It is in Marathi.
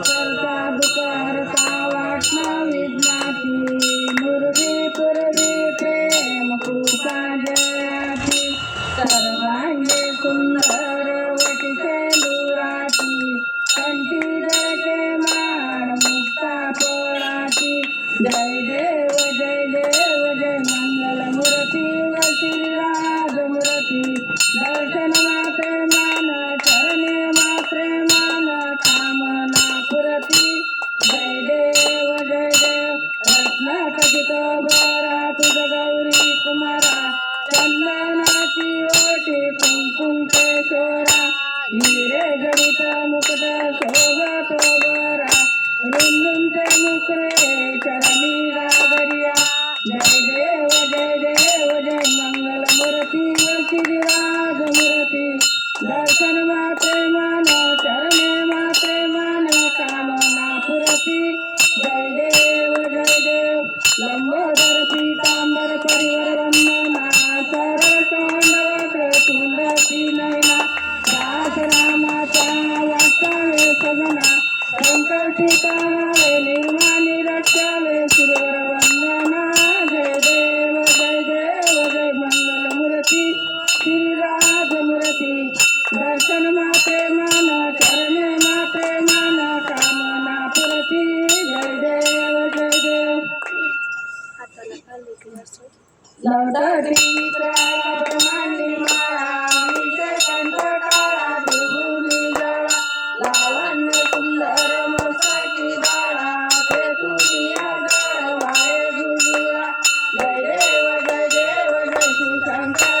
करता दुःख हरता वाटणा विघ्नाची मुरवी पुरवी प्रेम कृपा जयाची सर्वांगे सुंदर वटिके दुराची कंठी जळके मान मुक्ता पळाची जय केशोरा हिरे जडित मुकुट शोभतो बरा रुंदुंचे मुकरे जय देव जय देव जय मंगल मूर्ती श्रीराज दर्शन माते मान चरणे माते मान कामना संकटी कामावे निर्माणी रक्षावे सुरवर वंदना जय देव जय देव जय मंगल मूर्ती श्रीराज मूर्ती दर्शन माते मान चरणे माते मान कामना पुरती जय देव जय देव लवटती विक्राला ब्रह्मांड தங்க